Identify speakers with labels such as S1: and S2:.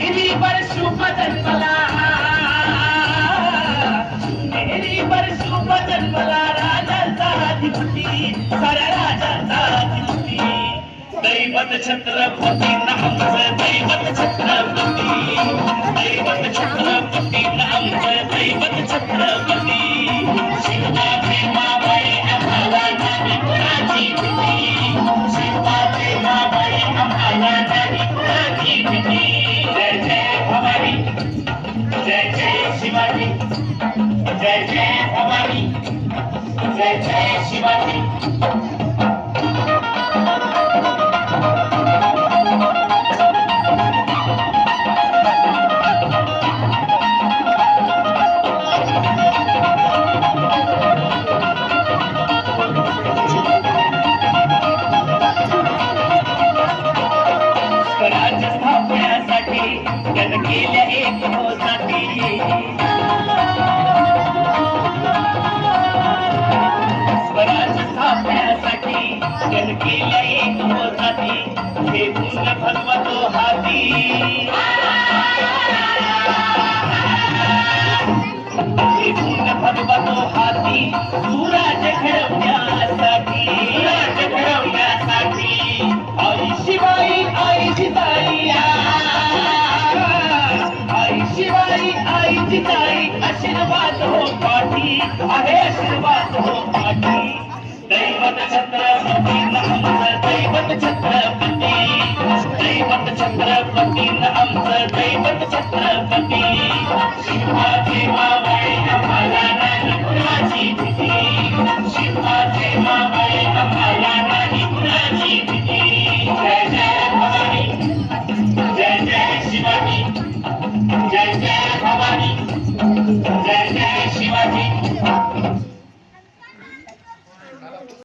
S1: शुभ जन्मला मेरी वर शुभ जन्मला राजाचा अधिपती साऱ्या राजाचा अधिपती दैवत छत्रपती नामचं दैवत छत्रपती। दैवत छत्रपती नामचं दैवत छत्रपती। शिवबा शिवाजी जय जय शिवाजी. स्थापण्यासाठी केल्या एक होसाठी स्वराज्य स्थापण्यासाठी केल्या एक होसाठी हे गुण भगवतो हाती हे गुण भगवतो हाती शिवाई आई आशीर्वाद हो पाठी. आहे आशीर्वाद हो पाठी. दैवत छत्रपती आमचं दैवत छत्रपती. दैवत छत्रपती आमचं दैवत छत्रपती. शिवाजी मावळे आम्हाला नाही कुणाची भीती. शिवाजी मावळे आम्हाला नाही कुणाची भीती.